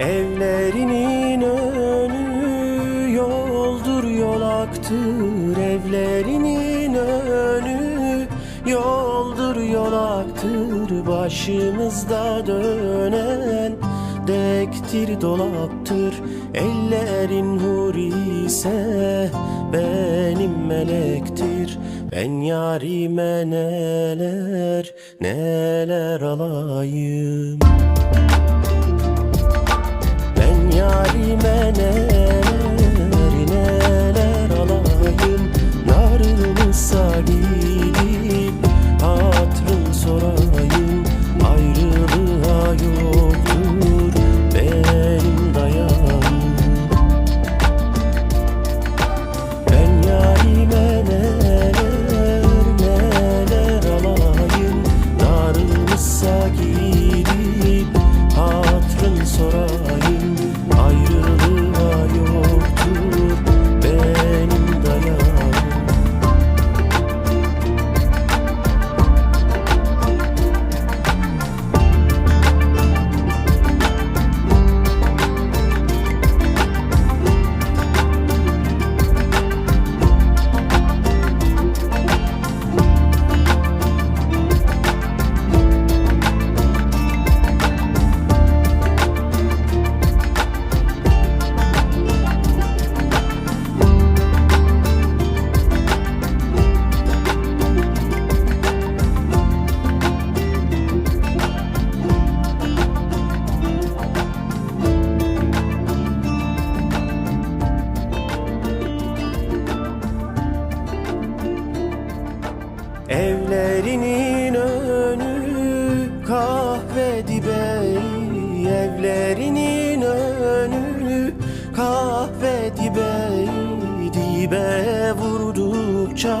Evlerinin önü yoldur yolaktır Evlerinin önü yoldur yolaktır Başımızda dönen dektir dolaptır. Ellerin huri ise benim melektir. Ben yarime neler neler alayım Evlerinin önü kahve dibe Evlerinin önü kahve dibe Dibe vurdukça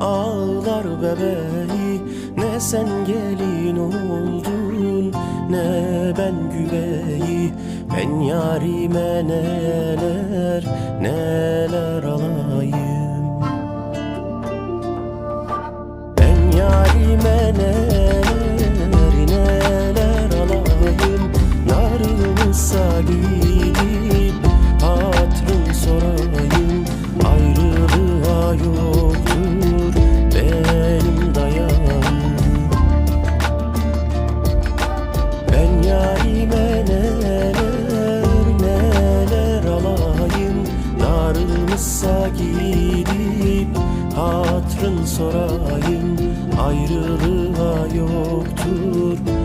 ağlar bebeği. Ne sen gelin oldun ne ben güveyi Ben yarime neler neler alayım yarime neler neler alayım Narımıza gidip hatrın sorayım Ayrılığa yoktur benim dayanım Ben yarime neler neler alayım gidip hatrın sorayım ayrılığa yoktur.